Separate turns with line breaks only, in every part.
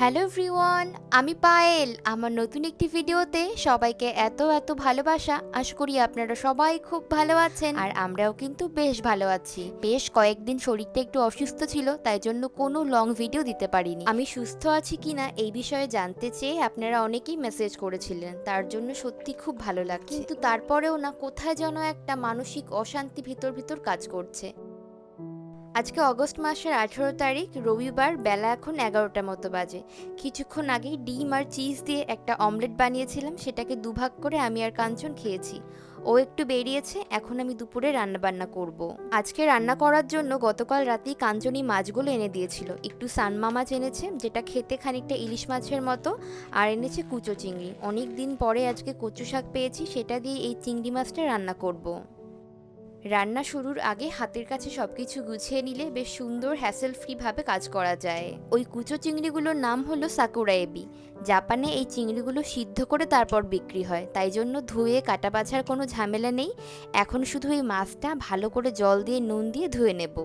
Hello everyone আমি পায়েল। আমার নতুন একটি ভিডিওতে সবাইকে এত এত ভালোবাসা। আশা করি আপনারা সবাই খুব ভালো আছেন। আর আমরাও কিন্তু বেশ ভালো আছি। বেশ কয়েকদিন শরীরটা একটু অসুস্থ ছিল, তাই জন্য কোনো লং ভিডিও দিতে পারিনি। আমি সুস্থ আছি কিনা এই বিষয়ে জানতে চেয়ে আপনারা অনেকেই মেসেজ করেছিলেন। তার জন্য সত্যি খুব ভালো লাগছে। কিন্তু তারপরেও না, কোথায় যেন একটা মানসিক অশান্তি ভিতর ভিতর কাজ করছে। আজকে অগস্ট মাসের আঠেরো তারিখ, রবিবার বেলা এখন এগারোটা মতো বাজে কিছুক্ষণ আগেই ডিম আর চিজ দিয়ে একটা অমলেট বানিয়েছিলাম, সেটাকে দুভাগ করে আমি আর কাঞ্চন খেয়েছি ও একটু বেরিয়েছে, এখন আমি দুপুরে রান্না বান্না করব। আজকে রান্না করার জন্য গতকাল রাতেই কাঞ্চনী মাছগুলো এনে দিয়েছিল একটু সানমা মাছ এনেছে, যেটা খেতে খানিকটা ইলিশ মাছের মতো, আর এনেছে কুচো চিংড়ি অনেক দিন পরে আজকে কচু শাক পেয়েছি, সেটা দিয়ে এই চিংড়ি মাছটা রান্না করব। রান্না শুরুর আগে হাতের কাছে সবকিছু গুছিয়ে নিলে বেশ সুন্দর হ্যাসেল ফ্রিভাবে কাজ করা যায়। ওই কুচো চিংড়িগুলোর নাম হলো সাকুরা এবি। জাপানে এই চিংড়িগুলো সিদ্ধ করে তারপর বিক্রি হয়, তাই জন্য ধুয়ে কাটা বাছার কোনো ঝামেলা নেই। এখন শুধু এই মাছটা ভালো করে জল দিয়ে নুন দিয়ে ধুয়ে নেব।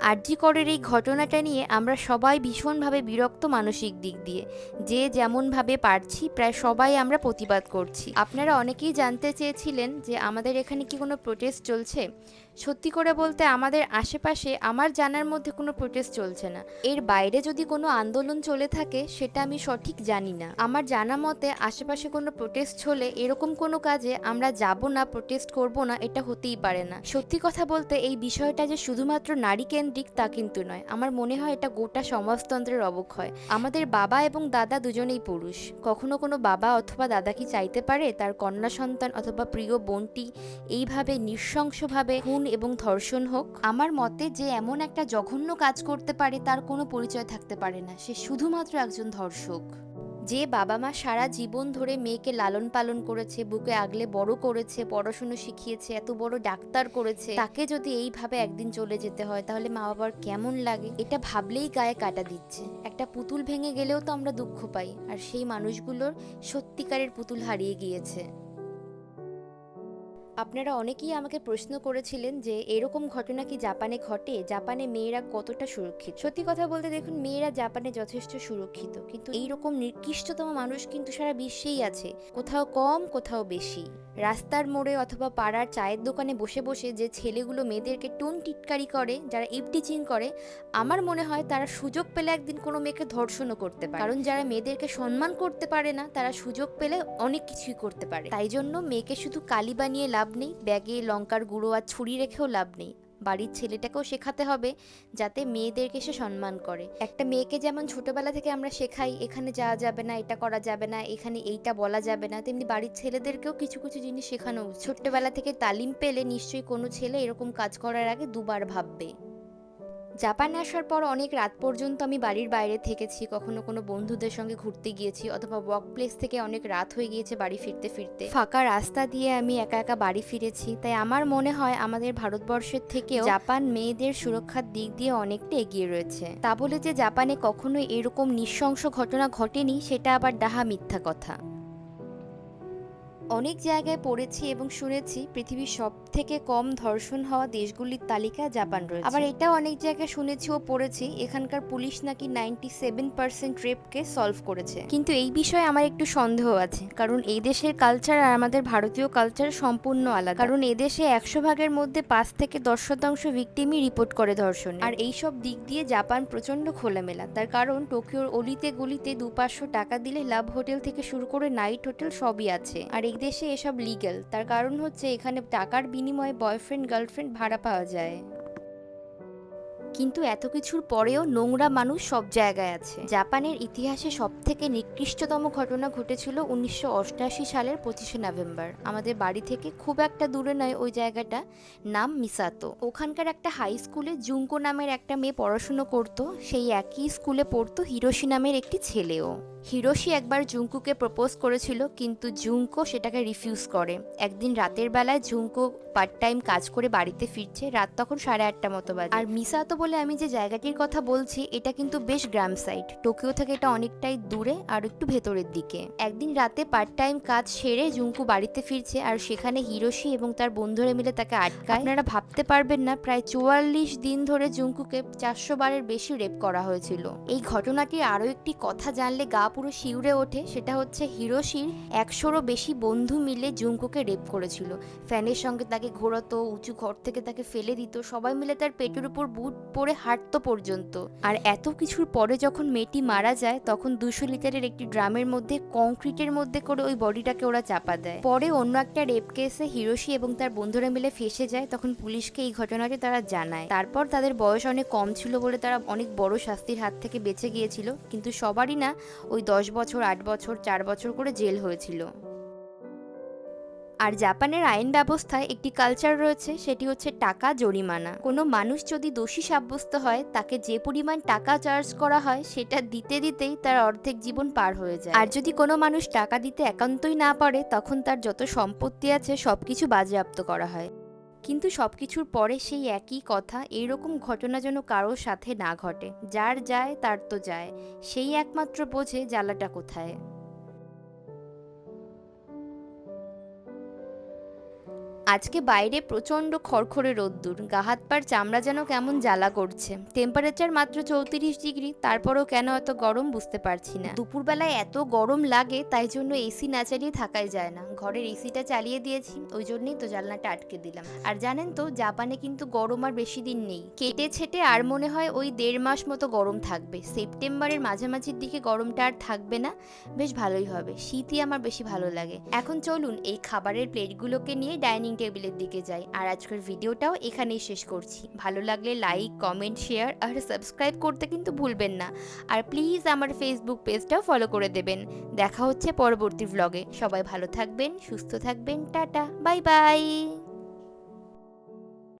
আরজি করের এই ঘটনাটা নিয়ে আমরা সবাই ভীষণভাবে বিরক্ত মানসিক দিক দিয়ে। যে যেমনভাবে পারছি, প্রায় সবাই আমরা প্রতিবাদ করছি। আপনারা অনেকেই জানতে চেয়েছিলেন যে আমাদের এখানে কি কোনো প্রোটেস্ট চলছে? সত্যি করে বলতে আমাদের আশেপাশে আমার জানার মধ্যে কোনো প্রোটেস্ট চলছে না। এর বাইরে যদি কোনো আন্দোলন চলে থাকে, সেটা আমি সঠিক জানি না। আমার জানা মতে আশেপাশে কোনো প্রোটেস্ট হলে এরকম কোনো কাজে আমরা যাব না প্রোটেস্ট করব না, এটা হতেই পারে না। সত্যি কথা বলতে এই বিষয়টা যে শুধুমাত্র নারী কেন্দ্রিক তা কিন্তু নয়। আমার মনে হয় এটা গোটা সমাজতন্ত্রের অবক্ষয়। আমাদের বাবা এবং দাদা দুজনেই পুরুষ। কখনো কোনো বাবা অথবা দাদা কি চাইতে পারে? তার কন্যা সন্তান অথবা প্রিয় বোনটি এইভাবে নৃশংসভাবে খুন এবং ধর্ষণ হোক, আমার মতে যে এমন একটা জঘন্য কাজ করতে পারে তার কোনো পরিচয় থাকতে পারে না। সে শুধুমাত্র একজন ধর্ষক। যে বাবা মা সারা জীবন ধরে মেয়েকে লালন পালন করেছে, বুকে আগলে বড় করেছে, পড়াশুনো শিখিয়েছে, এত বড় ডাক্তার করেছে, তাকে যদি এইভাবে একদিন চলে যেতে হয়, তাহলে মা বাবার কেমন লাগে? এটা ভাবলেই গায়ে কাটা দিচ্ছে। একটা পুতুল ভেঙে গেলেও তো আমরা দুঃখ পাই, আর সেই মানুষগুলোর সত্যিকারের পুতুল হারিয়ে গিয়েছে। আপনারা অনেকেই আমাকে প্রশ্ন করেছিলেন যে এরকম ঘটনা কি জাপানে ঘটে? জাপানে মেয়েরা কতটা সুরক্ষিত? সত্যি কথা বলতে দেখুন, মেয়েরা জাপানে যথেষ্ট সুরক্ষিত। কিন্তু এইরকম নিকৃষ্টতম মানুষ কিন্তু সারা বিশ্বেই আছে। কোথাও কম, কোথাও বেশি। রাস্তার মোড়ে অথবা পাড়ার চায়ের দোকানে বসে বসে যে ছেলেগুলো মেয়েদেরকে টোন টিটকারি করে, যারা ইপটিচিং করে, আমার মনে হয় তারা সুযোগ পেলে একদিন কোনো মেয়েকে ধর্ষণও করতে পারে। কারণ যারা মেয়েদেরকে সম্মান করতে পারে না, তারা সুযোগ পেলে অনেক কিছুই করতে পারে। তাই জন্য মেয়েকে শুধু কালি বানিয়ে লাভ নেই, ব্যাগে লঙ্কার গুঁড়ো আর ছুরি রেখেও লাভ নেই। বাড়ির ছেলেটাকেও শেখাতে হবে যাতে মেয়েদেরকে সে সম্মান করে। একটা মেয়েকে যেমন ছোটবেলা থেকে আমরা শেখাই, এখানে যাওয়া যাবে না, এটা করা যাবে না, এখানে এইটা বলা যাবে না, তেমনি বাড়ির ছেলেদেরকেও কিছু কিছু জিনিস শেখানো ছোট্টবেলা থেকে তালিম পেলে নিশ্চয়ই কোনো ছেলে এরকম কাজ করার আগে দুবার ভাববে। জাপানে আসার পর অনেক রাত পর্যন্ত আমি বাড়ির বাইরে থেকেছি, কখনো কোনো বন্ধুদের সঙ্গে ঘুরতে গিয়েছি অথবা ওয়ার্ক প্লেস থেকে অনেক রাত হয়ে গিয়েছে বাড়ি ফিরতে ফিরতে। ফাঁকা রাস্তা দিয়ে আমি একা একা বাড়ি ফিরেছি, তাই আমার মনে হয় আমাদের ভারতবর্ষের থেকেও জাপান মেয়েদের সুরক্ষার দিক দিয়ে অনেকটা এগিয়ে রয়েছে। তা বলে যে জাপানে কখনো এরকম নৃশংস ঘটনা ঘটেনি, সেটা আবার ডাহা মিথ্যা কথা। অনেক জায়গায় পড়েছি এবং শুনেছি পৃথিবীর সব থেকে কম ধর্ষণ হওয়া দেশগুলির তালিকায় জাপান রয়েছে। আবার এটাও অনেক জায়গায় শুনেছি ও পড়েছি এখানকার পুলিশ নাকি নাইনটি সেভেন পার্সেন্ট রেপকে সলভ করেছে। কিন্তু এই বিষয়ে আমার একটু সন্দেহ আছে কারণ এই দেশের কালচার আর আমাদের ভারতীয় কালচার সম্পূর্ণ আলাদা। কারণ এদেশে একশো ভাগের মধ্যে পাঁচ থেকে দশ শতাংশ ভিকটিমই রিপোর্ট করে ধর্ষণ আর এই সব দিক দিয়ে জাপান প্রচণ্ড খোলামেলা। তার কারণ টোকিওর অলিতে গলিতে দু পাঁচশো টাকা দিলে লাভ হোটেল থেকে শুরু করে নাইট হোটেল সবই আছে। আর এই দেশে এসব লিগ্যাল তার কারণ হচ্ছে এখানে টাকার বিনিময়ে বয়ফ্রেন্ড গার্লফ্রেন্ড ভাড়া পাওয়া যায়। কিন্তু এত কিছুর পরেও নোংরা মানুষ সব জায়গায় আছে। জাপানের ইতিহাসে সব থেকে নিকৃষ্টতম ঘটনা ঘটেছিল উনিশশো অষ্টআশি সালের পঁচিশে নভেম্বর। আমাদের বাড়ি থেকে খুব একটা দূরে নয় ওই জায়গাটা, নাম মিসাতো। ওখানকার একটা হাই স্কুলে জুঙ্কো নামের একটা মেয়ে পড়াশুনো করতো, সেই একই স্কুলে পড়তো হিরোশি নামের একটি ছেলেও। হিরোশি একবার জুঙ্কুকে প্রপোজ করেছিল, কিন্তু জুঙ্কো সেটাকে রিফিউজ করে। একদিন রাতের বেলায় জুঙ্কো পার্ট টাইম কাজ করে বাড়িতে ফিরছে, রাত তখন সাড়ে আটটা মতো বাজে। আর মিসাতো বলে আমি যে জায়গাটির কথা বলছি, এটা কিন্তু বেশ গ্রাম সাইড টোকিও থেকে এটা অনেকটাই দূরে আর একটু ভেতরের দিকে। একদিন রাতে পার্ট টাইম কাজ সেরে জুঙ্কু বাড়িতে ফিরছে আর সেখানে হিরোশি এবং তার বন্ধুরা মিলে তাকে আটকায়। আপনারা ভাবতে পারবেন না, প্রায় চুয়াল্লিশ দিন ধরে জুঙ্কুকে চারশো বারের বেশি রেপ করা হয়েছিল। এই ঘটনাটির আরও একটি কথা জানলে গা পুরো শিউরে ওঠে, সেটা হচ্ছে হিরোশির একশোরও বেশি বন্ধু মিলে জুঙ্কুকে রেপ করেছিল। ফ্যানের সঙ্গে তাকে ঘোরাতো, উঁচু ঘর থেকে তাকে ফেলে দিত, সবাই মিলে তার পেটের উপর বুট পরে হাঁটতো পর্যন্ত। আর এত কিছুর পরে যখন মেয়েটি মারা যায়, তখন দুশো লিটারের একটি ড্রামের মধ্যে, কংক্রিটের মধ্যে করে ওই বডিটাকে ওরা চাপা দেয়। পরে অন্য একটা রেপ কেসে হিরোশি এবং তার বন্ধুরা মিলে ফেসে যায়, তখন পুলিশকে এই ঘটনাটি তারা জানায়। তারপর তাদের বয়স অনেক কম ছিল বলে তারা অনেক বড় শাস্তির হাত থেকে বেঁচে গিয়েছিল, কিন্তু সবারই না, ওই দশ বছর, আট বছর, চার বছর করে জেল হয়েছিল। আর জাপানের আইন ব্যবস্থায় একটি কালচার রয়েছে, সেটি হচ্ছে টাকা জরিমানা। কোনো মানুষ যদি দোষী সাব্যস্ত হয়, তাকে যে পরিমাণ টাকা চার্জ করা হয়, সেটা দিতে দিতেই তার অর্ধেক জীবন পার হয়ে যায়। আর যদি কোনো মানুষ টাকা দিতে একান্তই না পারে, তখন তার যত সম্পত্তি আছে, সবকিছু বাজেয়াপ্ত করা হয়। কিন্তু সবকিছুর পরে সেই একই কথা, এইরকম ঘটনা যেন কারোর সাথে না ঘটে। যার যায়, তার তো যায়। সেই একমাত্র বোঝে, জ্বালাটা কোথায়? আজকে বাইরে প্রচণ্ড খড়খড়ে রোদ্দুর। গা হাত পার চামড়া যেন কেমন জ্বালা করছে। টেম্পারেচার মাত্র চৌত্রিশ ডিগ্রি, তারপরও কেন এত গরম বুঝতে পারছি না। দুপুরবেলায় এত গরম লাগে, তাই জন্য এসি না চালিয়ে থাকাই যায় না। ঘরের এসিটা চালিয়ে দিয়েছি, ওই জন্যই তো জানলাটা আটকে দিলাম। আর জানেন তো, জাপানে কিন্তু গরম আর বেশি দিন নেই। কেটে ছেটে আর মনে হয় ওই দেড় মাস মতো গরম থাকবে। সেপ্টেম্বরের মাঝামাঝির দিকে গরমটা আর থাকবে না। বেশ ভালোই হবে। শীতই আমার বেশি ভালো লাগে। এখন চলুন এই খাবারের প্লেটগুলোকে নিয়ে ডাইনিং টেবিলের দিকে যাই। আর আজকের ভিডিওটাও এখানেই শেষ করছি। ভালো লাগলে লাইক কমেন্ট শেয়ার আর সাবস্ক্রাইব করতে কিন্তু ভুলবেন না। আর প্লিজ আমার ফেসবুক পেজটাও ফলো করে দেবেন। দেখা হচ্ছে পরবর্তী ব্লগে সবাই ভালো থাকবেন, সুস্থ থাকবেন। Tata bye bye